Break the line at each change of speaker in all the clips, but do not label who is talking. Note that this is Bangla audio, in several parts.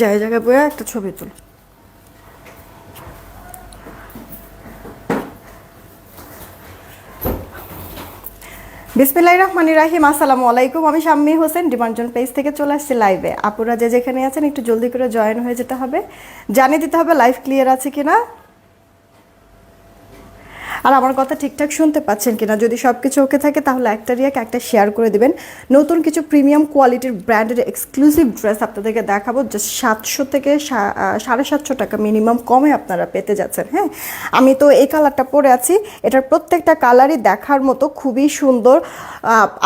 জায়গায় জায়গায় বয়ে একটা ছবি তুল। বিসমিল্লাহ রহমান রাহিম, আসসালামু আলাইকুম। আমি শাম্মী হোসেন ডিমান্ডজন পেজ থেকে চলে আসছি লাইভে। আপুরা যে যেখানে আছেন, একটু জলদি করে জয়েন হয়ে যেতে হবে। জানিয়ে দিতে হবে লাইভ ক্লিয়ার আছে কিনা। আর আমার কথা ঠিকঠাক শুনতে পাচ্ছেন কিনা? যদি সব কিছু ওকে থাকে, তাহলে একটা রিয়াক, একটা শেয়ার করে দেবেন। নতুন কিছু প্রিমিয়াম কোয়ালিটির ব্র্যান্ডের এক্সক্লুসিভ ড্রেস আপনাদেরকে দেখাবো। যে সাতশো থেকে সাড়ে সাতশো টাকা মিনিমাম কমে আপনারা পেতে যাচ্ছেন হ্যাঁ? আমি তো এই কালারটা পরে আছি। এটার প্রত্যেকটা কালারই দেখার মতো খুবই সুন্দর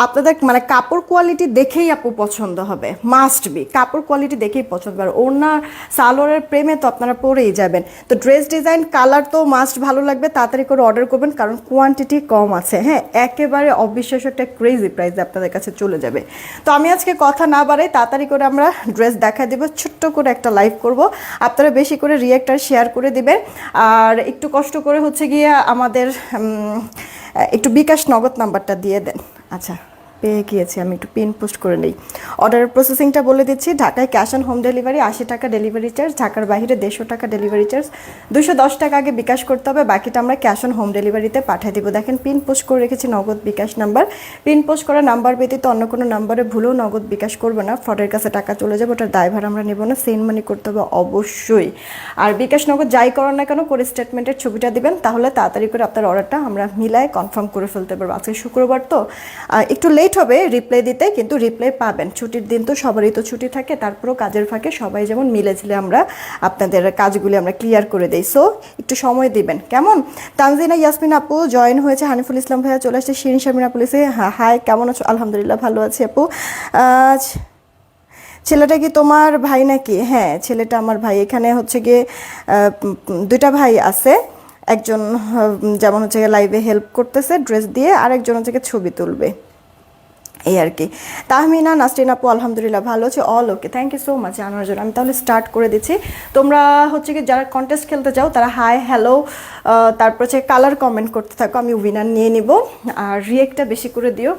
আপনাদের মানে কাপড় কোয়ালিটি দেখেই আপু পছন্দ হবে। মাস্ট বি কাপড় কোয়ালিটি দেখেই পছন্দ হবে। ওনার সালোয়ারের প্রেমে তো আপনারা পরেই যাবেন। তো ড্রেস ডিজাইন কালার তো মাস্ট ভালো লাগবে। তাড়াতাড়ি করে অর্ডার করবেন, কারণ কোয়ান্টিটি কম আছে। হ্যাঁ একেবারে অবিশ্বাস্য একটা ক্রেজি প্রাইস আপনাদের কাছে চলে যাবে। তো আমি আজকে কথা না বাড়াই, তাড়াতাড়ি করে আমরা ড্রেস দেখা দেবো, ছোট্ট করে একটা লাইভ করব। আপনারা বেশি করে রিয়েক্টার শেয়ার করে দেবেন। আর একটু কষ্ট করে হচ্ছে গিয়ে আমাদের একটু বিকাশ নগদ নাম্বারটা দিয়ে দেন। আচ্ছা। পেয়ে গিয়েছি, আমি একটু পিন পোস্ট করে নিই। অর্ডার প্রসেসিংটা বলে দিচ্ছি, ঢাকায় ক্যাশ অন হোম ডেলিভারি আশি টাকা ডেলিভারি চার্জ ঢাকার বাইরে দেড়শো টাকা ডেলিভারি চার্জ দুশো দশ টাকা আগে বিকাশ করতে হবে, বাকিটা আমরা ক্যাশ অন হোম ডেলিভারিতে পাঠিয়ে দিব। দেখেন পিন পোস্ট করে রেখেছি, Nagad bKash number pin post করা নাম্বার ব্যতীত অন্য কোনো নাম্বারে ভুলেও নগদ বিকাশ করবে না ফ্রডের কাছে টাকা চলে যাবে, ওটার দায়ভার আমরা নেব না সেন্ড মানি করতে হবে অবশ্যই। আর বিকাশ নগদ যাই করার না কেন, করে স্টেটমেন্টের ছবিটা দিবেন, তাহলে তাড়াতাড়ি করে আপনার অর্ডারটা আমরা মিলায় কনফার্ম করে ফেলতে পারব। আজকে শুক্রবার তো একটু লেট হবে রিপ্লাই দিতে কিন্তু রিপ্লাই পাবেন। ছুটির দিন তো সবারই তো ছুটি থাকে, তারপরেও কাজের ফাঁকে সবাই যেমন মিলেছিলে আমরা, আপনাদের কাজগুলি আমরা ক্লিয়ার করে দিই। সো একটু সময় দিবেন। কেমন? তানজিনা, ইয়াসমিন আপু জয়েন হয়েছে হানিফুল ইসলাম ভাইয়া, চলে আসছে শিরিন শামিনা পুলিশে হ্যাঁ হাই কেমন আছো? আলহামদুলিল্লাহ, ভালো আছি আপু। আজ ছেলেটা কি তোমার ভাই নাকি? হ্যাঁ ছেলেটা আমার ভাই। এখানে হচ্ছে গিয়ে দুইটা ভাই আছে। একজন যেমন হচ্ছে লাইভে হেল্প করতেছে ড্রেস দিয়ে আর একজন হচ্ছে ছবি তুলবে। এই আর কি। তাহমিনা, নাসরিন আপু, আলহামদুলিল্লাহ ভালো আছে। All okay thank you so much জানার জন্য আমি তাহলে স্টার্ট করে দিচ্ছি। তোমরা হচ্ছে কি, যারা কন্টেস্ট খেলতে চাও, তারা হাই হ্যালো তারপর হচ্ছে কালার কমেন্ট করতে থাকো, আমি উইনার নিয়ে নিব। আর রিয়েক্টটা বেশি করে দিও।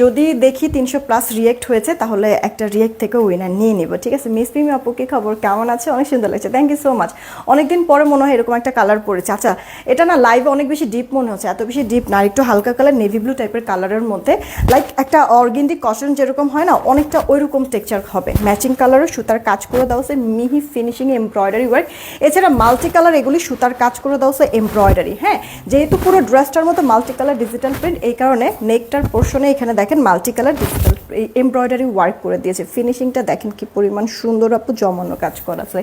যদি দেখি তিনশো প্লাস রিয়েক্ট হয়েছে, তাহলে একটা রিয়েক্ট থেকে উইনার নিয়ে নিব। ঠিক আছে? মিস পিমি আপু, কি খবর? কেমন আছে? অনেক সুন্দর লাগছে। থ্যাংক ইউ সো মাচ অনেকদিন পরে মনে হয় এরকম একটা কালার পড়েছে। আচ্ছা এটা না লাইভে অনেক বেশি ডিপ মনে হচ্ছে। এত বেশি ডিপ না একটু হালকা কালার নেভি ব্লু টাইপের কালারের মধ্যে। লাইক একটা অর্গেন্ডি কটন যেরকম হয় না, অনেকটা ওইরকম টেক্সচার হবে। ম্যাচিং কালারের সুতার কাজ করে দেওয়া হচ্ছে মিহি ফিনিশিং এমব্রয়ডারি ওয়ার্ক এছাড়া মাল্টি কালার এগুলি সুতার কাজ করে দেওয়া হচ্ছে এমব্রয়ডারি হ্যাঁ? যেহেতু পুরো ড্রেসটার মতো মাল্টি কালার ডিজিটাল প্রিন্ট এই কারণে নেকটার পোর্শনে এখানে দেখেন multi colour digital embroidery work করে দিয়েছে। ফিনিশিংটা দেখেন কি পরিমাণ সুন্দর আপু, জমানো কাজ করা আছে।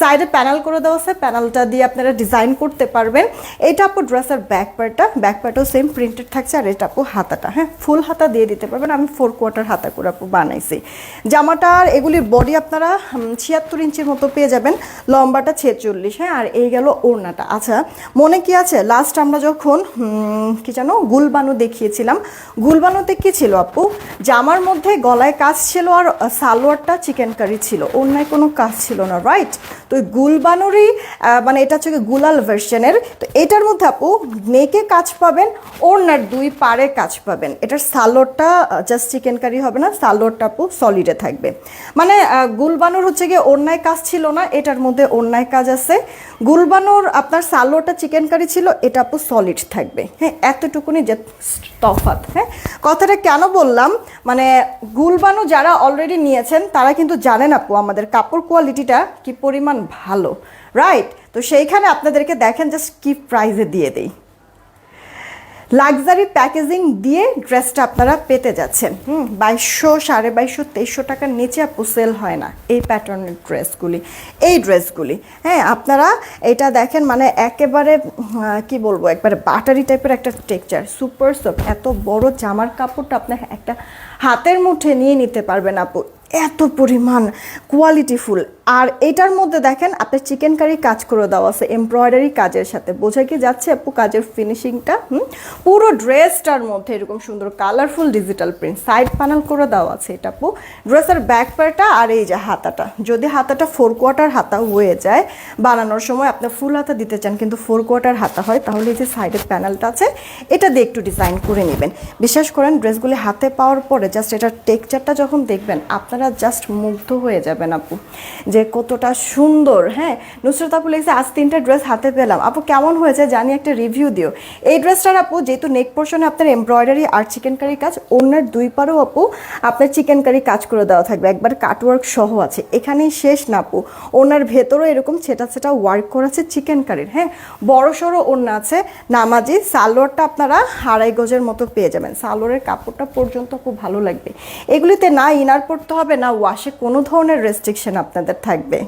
সাইডে প্যানেল করে দেওয়া আছে প্যানেলটা দিয়ে আপনারা ডিজাইন করতে পারবেন। এটা আপু ড্রেসের ব্যাক পার্টটা ব্যাক পার্টও সেম প্রিন্টেড থাকছে, আর এটা আপু, হাতাটা হ্যাঁ? ফুল হাতা দিয়ে দিতে পারবেন। আমি ফোর কোয়ার্টার হাতা করে বানাইছি জামাটার এগুলির বডি আপনারা ছিয়াত্তর ইঞ্চির মতো পেয়ে যাবেন। লম্বাটা ছেচল্লিশ হ্যাঁ আর এই গেল ওড়নাটা। আচ্ছা মনে কি আছে? লাস্ট আমরা যখন কি জানো গুলবানু দেখিয়েছিলাম। গুলবানুতে কি ছিল আপু? জামার মধ্যে গলায় কাজ ছিল আর সালোয়ারটা চিকেন কারি ছিল। অন্যায় কোনো কাজ ছিল না রাইট তো গুলবানুরই মানে এটা হচ্ছে গুলাল ভার্সনের তো এটার মধ্যে আপু নেকে কাজ পাবেন, ওড়নার দুই পারে কাজ পাবেন। এটার সালোয়ারটা জাস্ট চিকেন কারি হবে না সালোয়ারটা আপু সলিডে থাকবে। মানে গুলবানুর হচ্ছে গিয়ে অন্যায় কাজ ছিল না, এটার মধ্যে অন্যায় কাজ আছে। গুলবানুর আপনার সালোয়ারটা চিকেন কারি ছিল, এটা আপু সলিড থাকবে। হ্যাঁ এতটুকুনি যে তফাত হ্যাঁ। কথাটা কেন বললাম মানে গুলবানু যারা অলরেডি নিয়েছেন, তারা কিন্তু জানেন আপু আমাদের কাপড় কোয়ালিটিটা কি পরিমাণ ভালো রাইট তো সেইখানে আপনাদেরকে দেখেন জাস্ট কি প্রাইজে দিয়ে দেই। লাক্সারি প্যাকেজিং দিয়ে ড্রেসটা আপনারা পেতে যাচ্ছেন। হুম, বাইশশো, সাড়ে বাইশশো, তেইশশো টাকার নিচে আপু সেল হয় না। এই প্যাটার্নের ড্রেসগুলি এই ড্রেসগুলি হ্যাঁ আপনারা এটা দেখেন মানে একেবারে কি বলব, একবারে বাটারি টাইপের একটা টেক্সচার সুপার সফট এত বড় জামার কাপড়টা আপনার একটা হাতের মুঠে নিয়ে নিতে পারবেন আপু। এত পরিমাণ কোয়ালিটিফুল আর এটার মধ্যে দেখেন আপনার চিকেন কারি কাজ করে দেওয়া আছে এমব্রয়ডারি কাজের সাথে। বোঝা কি যাচ্ছে? আপু, কাজের ফিনিশিংটা হুম? পুরো ড্রেসটার মধ্যে এরকম সুন্দর colourful digital print side panel করে দেওয়া আছে এটা, আপু। ড্রেসের ব্যাক পার্টটা আর এই যে হাতাটা। যদি হাতাটা ফোর কোয়ার্টার হাতা হয়ে যায়, বানানোর সময় আপনি ফুল হাতা দিতে চান, কিন্তু ফোর কোয়ার্টার হাতা হয়, তাহলে এই যে সাইডের প্যানেলটা আছে, এটা দিয়ে একটু ডিজাইন করে নেবেন। বিশ্বাস করেন, ড্রেসগুলি হাতে পাওয়ার পরে জাস্ট এটার টেক্সচারটা যখন দেখবেন, আপনারা জাস্ট মুগ্ধ হয়ে যাবেন, আপু। যে যে কতটা সুন্দর হ্যাঁ? নুসরত আপু লিখছে, আজ তিনটা ড্রেস হাতে পেলাম। আপু, কেমন হয়েছে জানি একটা রিভিউ দিও। এই ড্রেসটার আপু, যেহেতু নেক পোর্শনে আপনার এমব্রয়ডারি আর চিকেন কারি কাজ, ওনার দুই পারও আপু, আপনার চিকেন কারি কাজ করে দেওয়া থাকবে। একবার কাটওয়ার্ক সহ আছে। এখানেই শেষ না আপু। ওনার ভেতরও এরকম ছেটা ছেটা ওয়ার্ক করা আছে চিকেন কারির হ্যাঁ? বড় সড়ো ওনা আছে। নামাজি, সালোয়ারটা আপনারা আড়াই গজের মতো পেয়ে যাবেন। সালোয়ারের কাপড়টা পর্যন্ত খুব ভালো লাগবে। এগুলিতে না ইনার পড়তে হবে, না ওয়াশে কোনো ধরনের রেস্ট্রিকশন আপনাদের থাকবে।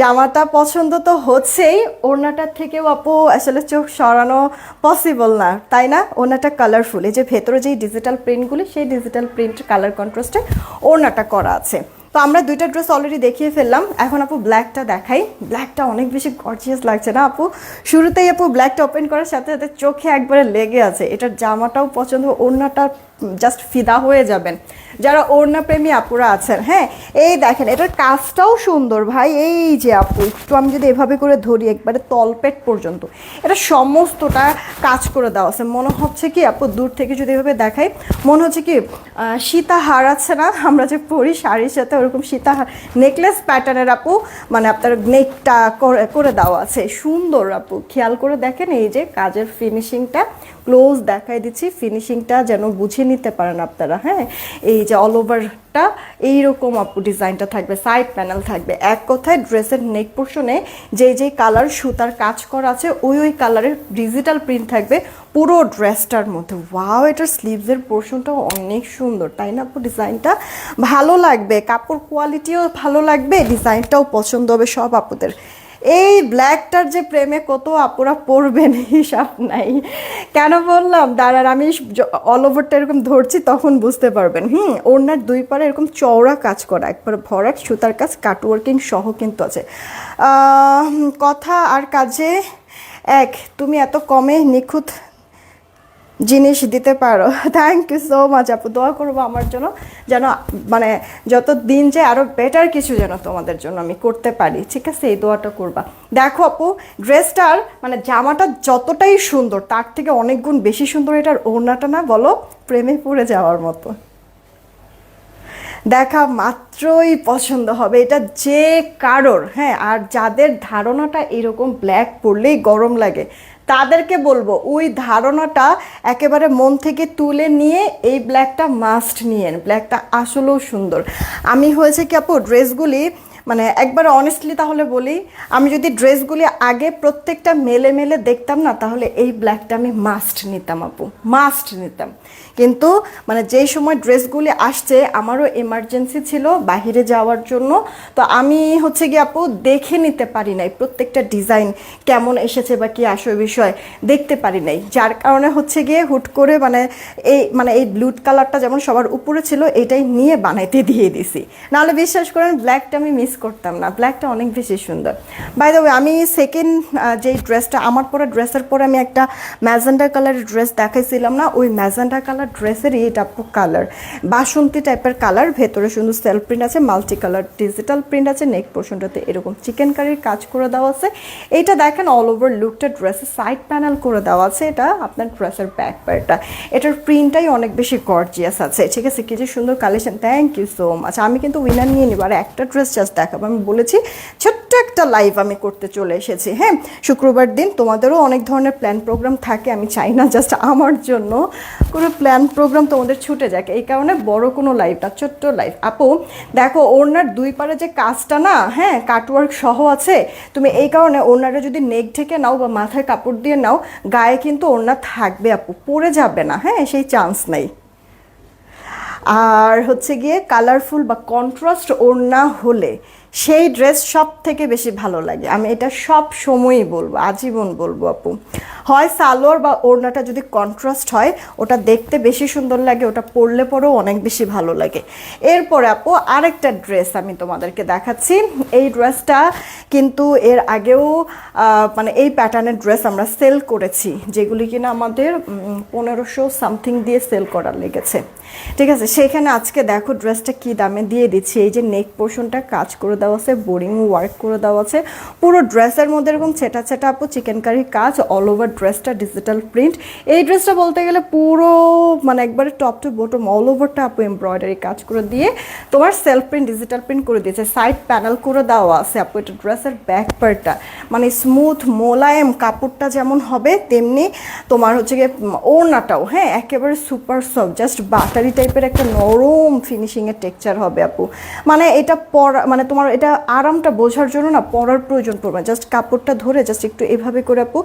জামাটা পছন্দ তো হচ্ছেই ওড়নাটার থেকেও আপু আসলে চোখ সরানো পসিবল না, তাই না? ওড়নাটা কালারফুল এই যে ভেতরে যেই ডিজিটাল প্রিন্টগুলি সেই ডিজিটাল প্রিন্ট কালার কন্ট্রাস্টে ওড়নাটা করা আছে। তো আমরা দুইটা ড্রেস অলরেডি দেখিয়ে ফেললাম, এখন আপু ব্ল্যাকটা দেখাই। ব্ল্যাকটা অনেক বেশি গর্জিয়াস লাগছে না আপু? শুরুতেই আপু ব্ল্যাকটা ওপেন করার সাথে সাথে চোখে একবারে লেগে আছে। এটার জামাটাও পছন্দ, ওড়নাটা জাস্ট ফিদা হয়ে যাবেন। যারা ওড়না প্রেমী আপুরা আছেন হ্যাঁ এই দেখেন, এটার কাজটাও সুন্দর ভাই। এই যে আপু, একটু আমি যদি এভাবে করে ধরি, একবারে তলপেট পর্যন্ত। এটা সমস্তটা কাজ করে দেওয়া আছে। মনে হচ্ছে কি আপু, দূর থেকে যদি এভাবে দেখাই, মনে হচ্ছে কি সীতাহার আছে না? আমরা যে পরি শাড়ির সাথে ওরকম সীতাহার নেকলেস প্যাটার্নের আপু মানে আপনার নেকটা করে করে দেওয়া আছে। সুন্দর আপু, খেয়াল করে দেখেন, এই যে কাজের ফিনিশিংটা ক্লোজ দেখাই দিচ্ছি ফিনিশিংটা যেন বুঝে নিতে পারেন আপনারা হ্যাঁ? এই যে অল ওভারটা এইরকম আপু ডিজাইনটা থাকবে সাইড প্যানেল থাকবে। এক কথায় ড্রেসের নেক পোর্শনে যে যে কালার সুতার কাজ করা আছে, ওই ওই কালারের ডিজিটাল প্রিন্ট থাকবে পুরো ড্রেসটার মধ্যে। ওয়াও এটার স্লিভসের পোর্শনটাও অনেক সুন্দর, তাই না আপু ডিজাইনটা? ভালো লাগবে, কাপড় কোয়ালিটিও ভালো লাগবে ডিজাইনটাও পছন্দ হবে সব আপুদের। এই ব্ল্যাকটার যে প্রেমে কত আপুরা পড়বেন হিসাব নাই। কেন বললাম? দাঁড়ার আমি অল ওভারটা এরকম ধরছি, তখন বুঝতে পারবেন। হুম ওনার দুই পারে এরকম চওড়া কাজ করা, একবার ভরাট, সুতার কাজ কাটওয়ার্কিং সহ কিন্তু আছে। কথা আর কাজে এক, তুমি এত কমে নিখুঁত জিনিস দিতে পারো। থ্যাংক ইউ সো মাচ আপু। দোয়া করব আমার জন্য যেন মানে যত দিন যায় আরও বেটার কিছু যেন তোমাদের জন্য আমি করতে পারি। ঠিক আছে? এই দোয়াটা করবা। দেখো আপু ড্রেসটার মানে জামাটা যতটাই সুন্দর, তার থেকে অনেক গুণ বেশি সুন্দর এটার ওড়নাটা না বলো, প্রেমে পড়ে যাওয়ার মতো। দেখা মাত্রই পছন্দ হবে। এটা যে কারোর হ্যাঁ আর যাদের ধারণাটা এরকম ব্ল্যাক পরলেই গরম লাগে তাদেরকে বলব, ওই ধারণাটা একেবারে মন থেকে তুলে নিয়ে এই ব্ল্যাকটা মাস্ট নিয়েন। ব্ল্যাকটা আসলেও সুন্দর। আমি হয়েছে কি আপু, ড্রেসগুলি মানে একবার অনেস্টলি তাহলে বলি, আমি যদি ড্রেসগুলি আগে প্রত্যেকটা মেলে মেলে দেখতাম না, তাহলে এই ব্ল্যাকটা আমি মাস্ট নিতাম আপু মাস্ট নিতাম। কিন্তু মানে যেই সময় ড্রেসগুলি আসছে, আমারও এমার্জেন্সি ছিল বাহিরে যাওয়ার জন্য। তো আমি হচ্ছে গিয়ে আপু দেখে নিতে পারি নাই প্রত্যেকটা ডিজাইন কেমন এসেছে বা কি আসে বিষয় দেখতে পারি নাই। যার কারণে হচ্ছে গিয়ে হুট করে মানে এই মানে এই ব্লু কালারটা যেমন সবার উপরে ছিল, এটাই নিয়ে বানাইতে দিয়ে দিছি। নাহলে বিশ্বাস করেন ব্ল্যাকটা আমি মিস করতাম না। ব্ল্যাকটা অনেক বেশি সুন্দর। বাই দ্য আমি সেকেন্ড যেই ড্রেসটা আমার পরে ড্রেসের পরে আমি একটা ম্যাজেন্ডা কালারের ড্রেস দেখাইছিলাম না? ওই ম্যাজেন্ডা কালার ড্রেসেরই এটা আপু কালার বাসন্তী টাইপের কালার ভেতরে সুন্দর সেলফ প্রিন্ট আছে মাল্টি কালার ডিজিটাল প্রিন্ট আছে নেক পোর্শনটাতে এরকম চিকেন কারির কাজ করে দেওয়া আছে। এইটা দেখেন অল ওভার লুকটা ড্রেসের সাইড প্যানেল করে দেওয়া আছে, এটা আপনার ড্রেসের ব্যাক পার্টটা এটার প্রিন্টটাই অনেক বেশি গর্জিয়াস আছে, ঠিক আছে? কি যে সুন্দর collection thank you so much আমি কিন্তু উইনার নিয়ে নিব, আর একটা ড্রেস জাস্ট দেখাবো। আমি বলেছি, ছোট্ট একটা লাইভ আমি করতে চলে এসেছি। হ্যাঁ শুক্রবার দিন তোমাদেরও অনেক ধরনের প্ল্যান প্রোগ্রাম থাকে, আমি চাই না জাস্ট আমার জন্য। কোনো প্ল্যান প্রোগ্রাম তোমাদের ছুটে যাক, এই কারণে বড় কোনো লাইভ না, ছোট্ট লাইভ আপু, দেখো ওনার দুই পারে যে কাজটা না হ্যাঁ কাটওয়ার্ক সহ আছে, তুমি এই কারণে ওনারা যদি নেক ঢেকে নাও বা মাথায় কাপড় দিয়ে নাও, গায়ে কিন্তু ওড়না থাকবে আপু, পরে যাবে না হ্যাঁ সেই চান্স নেই। আর হচ্ছে গিয়ে কালারফুল বা কন্ট্রাস্ট ওড়না হলে সেই ড্রেস সব থেকে বেশি ভালো লাগে। আমি এটা সব সময়ই বলব, আজীবন বলব আপু। হয় সালোয়ার বা ওড়নাটা যদি কন্ট্রাস্ট হয়, ওটা দেখতে বেশি সুন্দর লাগে, ওটা পরলে পরেও অনেক বেশি ভালো লাগে। এরপরে আপু আরেকটা ড্রেস আমি তোমাদেরকে দেখাচ্ছি। এই ড্রেসটা কিন্তু এর আগেও মানে এই প্যাটার্নের ড্রেস আমরা সেল করেছি, যেগুলি কিনা আমাদের পনেরোশো সামথিং দিয়ে সেল করার লেগেছে। ঠিক আছে, সেখানে আজকে দেখো ড্রেসটা কি দামে দিয়ে দিচ্ছি। এই যে নেক পোর্শনটা কাজ করে দেওয়া আছে বোরিং ওয়ার্ক করে দেওয়া আছে। পুরো ড্রেসের মধ্যে এরকম ছেটা ছেটা আপু চিকেন কারি কাজ অল ওভার ড্রেসটা ডিজিটাল প্রিন্ট এই ড্রেসটা বলতে গেলে পুরো মানে একবারে টপ টু বটম অল ওভারটা আপু এমব্রয়ডারি কাজ করে দিয়ে তোমার সেলফ প্রিন্ট ডিজিটাল প্রিন্ট করে দিয়েছে। সাইড প্যানেল করে দেওয়া আছে আপু, এটা ড্রেসের ব্যাক পার্টটা মানে স্মুথ মোলায়েম কাপড়টা যেমন হবে, তেমনি তোমার হচ্ছে গিয়ে ওড়নাটাও হ্যাঁ? একেবারে সুপার সফট জাস্ট বাটারি টাইপের একটা নরম ফিনিশিংয়ের টেক্সচার হবে আপু। মানে এটা পরা মানে তোমার এটা আরামটা বোঝার জন্য না পরার প্রয়োজন পড়বে জাস্ট কাপড়টা ধরে জাস্ট একটু এভাবে করে আপু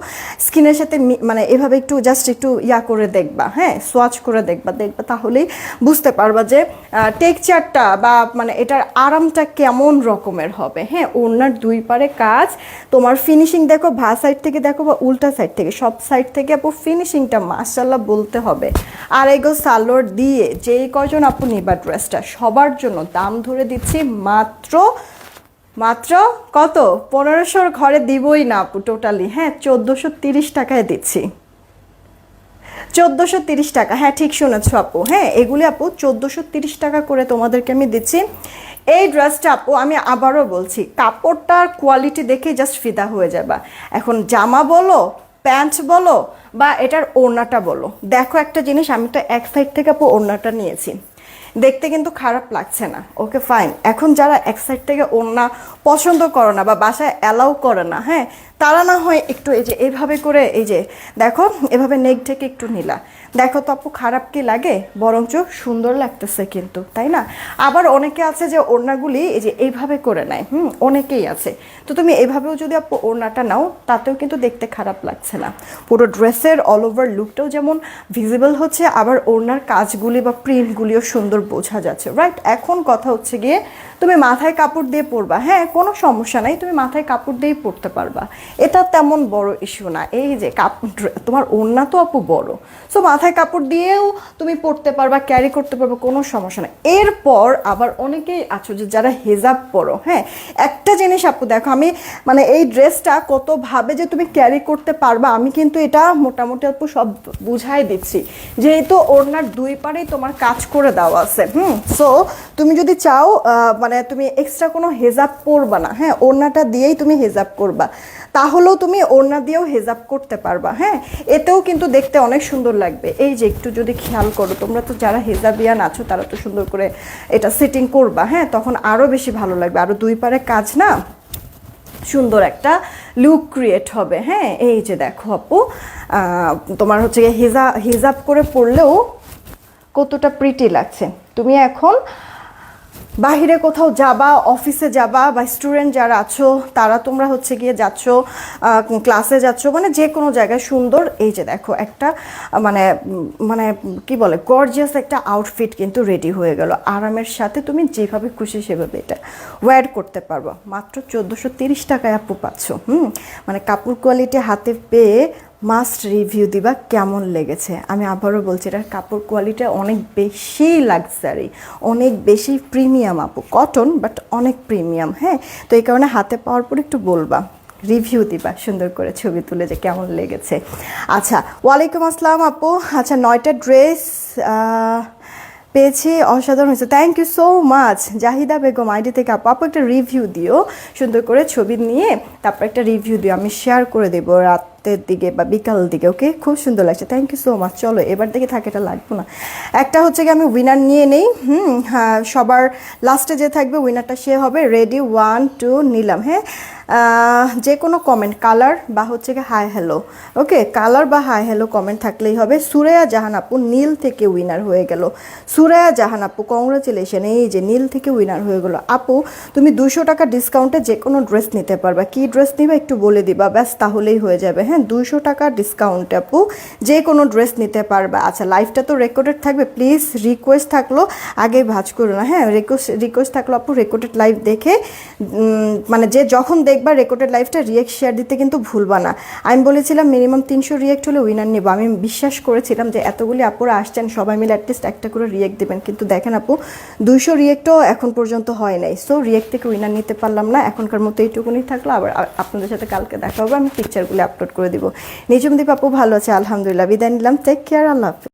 স্কিনের সাথে মানে এভাবে একটু জাস্ট একটু ইয়া করে দেখবা হ্যাঁ? সোয়াচ করে দেখবা দেখবা তাহলেই বুঝতে পারবা যে টেক্সচারটা বা মানে এটার আরামটা কেমন রকমের হবে হ্যাঁ? ওনার দুই পারে কাজ। তোমার ফিনিশিং দেখো ভা সাইড থেকে দেখো বা উল্টা সাইড থেকে, সব সাইড থেকে আপু ফিনিশিংটা মাসাল্লাহ বলতে হবে। আর এগো সালোয়ার দিয়ে যেই কজন আপু নিবা ড্রেসটা সবার জন্য দাম ধরে দিচ্ছি মাত্র মাত্র কত? পনেরোশোর ঘরে দিবই না আপু টোটালি হ্যাঁ চোদ্দোশো তিরিশ টাকায় দিচ্ছি। চোদ্দোশো তিরিশ টাকা। হ্যাঁ ঠিক শুনেছ আপু। হ্যাঁ এগুলি আপু, চোদ্দোশো তিরিশ টাকা করে তোমাদেরকে আমি দিচ্ছি। এই ড্রেসটা আপু, আমি আবারও বলছি, কাপড়টার কোয়ালিটি দেখে জাস্ট ফিদা হয়ে যাবা। এখন জামা বলো, প্যান্ট বলো, বা এটার ওড়নাটা বলো। দেখো একটা জিনিস, আমি তো এক সাইড থেকে আপু ওড়নাটা নিয়েছি। দেখতে কিন্তু খারাপ লাগছে না। ওকে ফাইন এখন যারা এক সাইড থেকে ওড়না পছন্দ করে না বা বাসায় অ্যালাউ করে না হ্যাঁ তারা না হয় একটু এই যে এভাবে করে এই যে, দেখো, এভাবে নেক ঢেকে একটু নিলা। দেখো তো আপু, খারাপ কি লাগে? বরঞ্চ সুন্দর লাগতেছে কিন্তু, তাই না? আবার অনেকে আছে যে ওড়নাগুলি এই যে এইভাবে করে নেয়, হুম, অনেকেই আছে। তো তুমি এভাবেও যদি আপু ওড়নাটা নাও, তাতেও কিন্তু দেখতে খারাপ লাগছে না। পুরো ড্রেসের অল ওভার লুকটাও যেমন ভিজিবল হচ্ছে, আবার ওড়নার কাজগুলি বা প্রিন্টগুলিও সুন্দর বোঝা যাচ্ছে রাইট এখন কথা হচ্ছে গিয়ে, তুমি মাথায় কাপড় দিয়ে পরবা। হ্যাঁ কোনো সমস্যা নাই, তুমি মাথায় কাপড় দিয়েই পরতে পারবা। এটা তেমন বড় ইস্যু না। এই যে কাপড়, তোমার ওড়না তো আপু বড়। সো মাথায় কাপড় দিয়েও তুমি পরতে পারবা ক্যারি করতে পারবা, কোনো সমস্যা না। এরপর আবার অনেকেই আছো যে যারা হেজাব পরো হ্যাঁ? একটা জিনিস আপু, দেখো আমি মানে এই ড্রেসটা কতভাবে যে তুমি ক্যারি করতে পারবা, আমি কিন্তু এটা মোটামুটি আপু সব বুঝাই দিচ্ছি। যেহেতু ওড়নার দুই পারেই তোমার কাজ করে দেওয়া আছে, হুম? সো তুমি যদি চাও মানে তুমি এক্সট্রা কোনো হেজাব পরবা না হ্যাঁ? ওড়নাটা দিয়েই তুমি হেজাব করবা। তাহলেও তুমি ওড়না দিয়েও হেজাব করতে পারবা হ্যাঁ? এতেও কিন্তু দেখতে অনেক সুন্দর লাগবে। এই যে একটু যদি খেয়াল করো, তোমরা তো যারা হেজাবিয়ান আছো, তারা তো সুন্দর করে এটা সেটিং করবা হ্যাঁ? তখন আরও বেশি ভালো লাগবে। আরও দুই পারে কাজ না? সুন্দর একটা লুক ক্রিয়েট হবে হ্যাঁ? এই যে দেখো আপু তোমার হচ্ছে হিজা, হিজাব করে পড়লেও কতটা প্রিটি লাগছে। তুমি এখন বাহিরে কোথাও যাবা অফিসে যাবা বা স্টুডেন্ট যারা আছো, তারা তোমরা হচ্ছে গিয়ে যাচ্ছ ক্লাসে যাচ্ছ মানে যে কোনো জায়গায় সুন্দর, এই যে দেখো একটা মানে মানে কি বলে গর্জিয়াস একটা আউটফিট কিন্তু রেডি হয়ে গেল। আরামের সাথে তুমি যেভাবে খুশি সেভাবে এটা ওয়্যার করতে পারব। মাত্র চোদ্দোশো তিরিশ টাকায় আপু পাচ্ছ, হুম? মানে কাপড় কোয়ালিটি হাতে পেয়ে মাস্ট রিভিউ দিবা কেমন লেগেছে। আমি আবারও বলছি, এটার কাপড় কোয়ালিটি অনেক বেশি লাক্সারি অনেক বেশি প্রিমিয়াম আপু। কটন বাট অনেক প্রিমিয়াম হ্যাঁ? তো এই কারণে হাতে পাওয়ার পর একটু বলবা রিভিউ দিবা, সুন্দর করে ছবি তুলে যে কেমন লেগেছে। আচ্ছা ওয়ালাইকুম আসসালাম আপু। আচ্ছা নয়টা ড্রেস পেয়েছি, অসাধারণ হয়েছে। Thank you so much Zahida Begum ID থেকে আপু। আপু, একটা রিভিউ দিও, সুন্দর করে ছবি নিয়ে, তারপর একটা রিভিউ দিও, আমি শেয়ার করে দেবো রাতের দিকে বা বিকাল দিকে ওকে খুব সুন্দর লাগছে। থ্যাংক ইউ সো মাচ চলো, এবার থেকে থাকে এটা লাগবো না। একটা হচ্ছে কি আমি উইনার নিয়ে নেই, হুম? হ্যাঁ সবার লাস্টে যে থাকবে উইনারটা সে হবে। রেডি ওয়ান টু নিলাম হ্যাঁ? যে কোনো কমেন্ট কালার বা হচ্ছে কি হাই হ্যালো ওকে কালার বা হাই হ্যালো কমেন্ট থাকলেই হবে। সুরেয়া জাহান আপু নীল থেকে উইনার হয়ে গেল। সুরেয়া জাহান আপু কংগ্রাচুলেশন এই যে নীল থেকে উইনার হয়ে গেল। আপু, তুমি দুশো টাকা ডিসকাউন্টে যে কোনো ড্রেস নিতে পারবা। কি ড্রেস নিবা একটু বলে দিবা? ব্যাস, তাহলেই হয়ে যাবে হ্যাঁ? দুশো টাকা ডিসকাউন্ট আপু। যে কোনো ড্রেস নিতে পারবা। আচ্ছা লাইফটা তো রেকর্ডেড থাকবে। প্লিজ রিকোয়েস্ট থাকল, আগে ভাজ করো না। হ্যাঁ রিকোয়েস্ট রিকোয়েস্ট থাকল আপু রেকর্ডেড লাইভ দেখে। মানে যে যখন দেখবা রেকর্ডেড লাইভটা রিয়েক্ট শেয়ার দিতে কিন্তু ভুলবা না। আমি বলেছিলাম মিনিমাম তিনশো রিয়েক্ট হলে উইনার নেব। আমি বিশ্বাস করেছিলাম যে এতগুলি আপুরা আসছেন, সবাই মিলে অ্যাটলিস্ট একটা করে রিয়েক্ট দেবেন। কিন্তু দেখেন আপু, দুইশো রিয়েক্টও এখন পর্যন্ত হয় নাই। সো রিয়েক্ট থেকে উইনার নিতে পারলাম না। এখনকার মতো এইটুকুনি থাকল। আবার আপনাদের সাথে কালকে দেখা হবে। আমি পিকচারগুলি আপলোড করে দিব। নিজম দীপ আপু ভালো আছে আলহামদুলিল্লাহ। বিদায় নিলাম। টেক কেয়ার আল্লাহ।